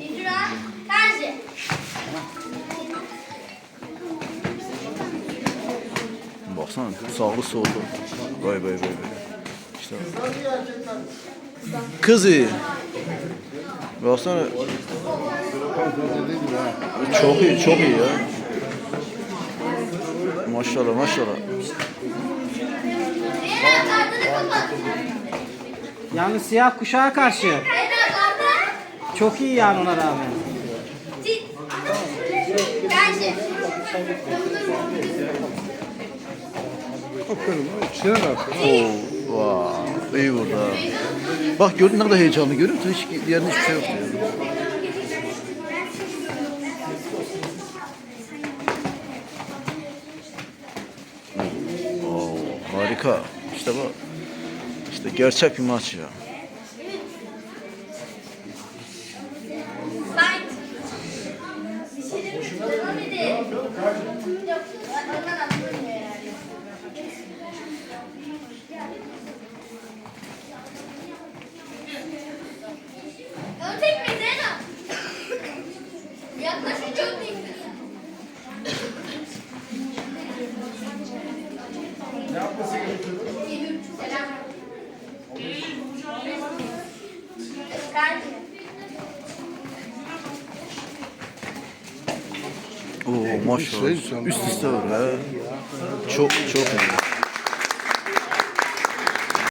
İdra Terzi. Baksana sağlı sollu. Vay vay vay vay. İşte. Kızı. Baksana. Çok iyi, çok iyi ya. Maşallah, maşallah. Yani siyah kuşağa karşı. Çok iyi yani ona rağmen. İçine bak. Oo, vay, iyi vurdu ha. Bak gördün ne kadar heyecanlı görüyor musun? Hiç yerinde hiçbir şey yok diyor. Oo, harika. İşte bu. İşte gerçek bir maç ya. Ötek mi Zeyna? Yaklaşınca ötek mi? Selam. Kardeşim. Oo maşallah. Üst üste var ha. Çok çok iyi.